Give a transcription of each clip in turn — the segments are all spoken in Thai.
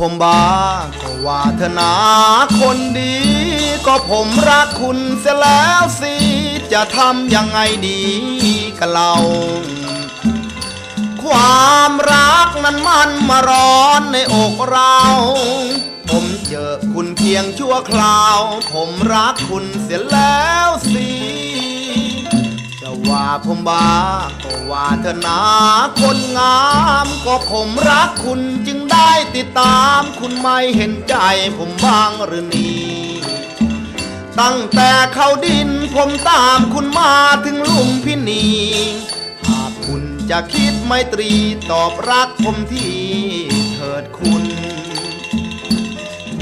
ผมบ้าก็ว่าเธอนาคนดี ก็ผมรักคุณเสียแล้วสิ จะทำยังไงดีกับเรา ความรักนั้นมันมาร้อนในอกเรา ผมเจอคุณเพียงชั่วคราว ผมรักคุณเสียแล้วสิ จะว่าผมบ้าก็ว่า เธนาคนงามก็ผมรักคุณจึงได้ติดตามคุณไม่เห็นใจผมบ้างหรือนี่ตั้งแต่เข้าดินผมตามคุณมาถึงลุมพินี หากคุณจะคิดไม่ตรีตอบรักผมที่เถิดคุณ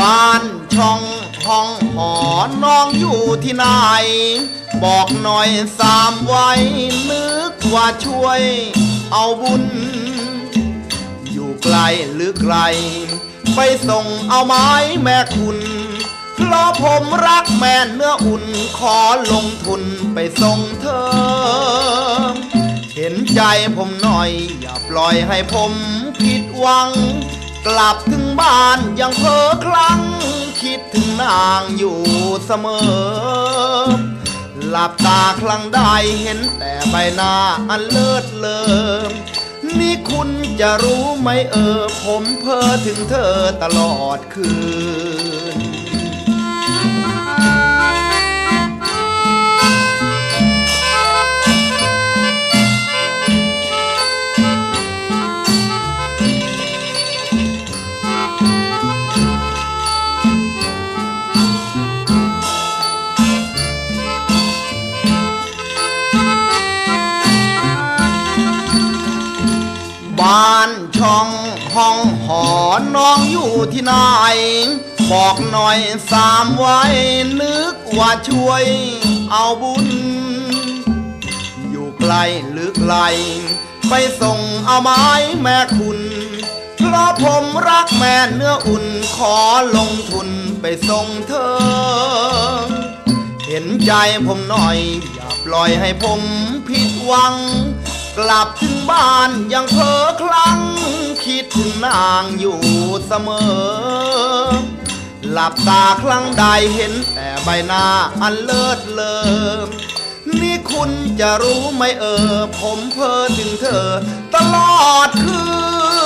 บ้านช่องห้องหอน้องอยู่ที่ไหน บอกหน่อยสามไว้นึกว่าช่วยเอาบุญ อยู่ไกลหรือไกล ไปส่งเอาไม้แม่คุณเพราะผมรักแม่เนื้ออุ่นขอลงทุนไปส่งเธอ เห็นใจผมหน่อย อย่าปล่อยให้ผมผิดหวัง กลับถึงบ้านยังเพ้อคลั่งคิดถึงนางอยู่เสมอ หลับตาครั้งใดเห็นแต่ใบหน้าอันเลิศเลอนี่คุณจะรู้ไหมเออ ผมเพ้อถึงเธอตลอดคืนานช่องห้องหอน้องอยู่ที่ไหน บอกหน่อยสามไว้ นึกว่าช่วยเอาบุญ อยู่ไกลหรือไกล ไปส่งเอาไม้แม่คุณ เพราะผมรักแม่เนื้ออุ่นขอลงทุนไปส่งเธอ เห็นใจผมหน่อย อย่าปล่อยให้ผมผิดหวัง กลับถึงบ้านยังเพ้อคลั่งคิดถึงนางอยู่เสมอ หลับตาครั้งใดเห็นแต่ใบหน้าอันเลิศเลอนี่คุณจะรู้ไหมเออ ผมเพ้อถึงเธอ ตลอดคืน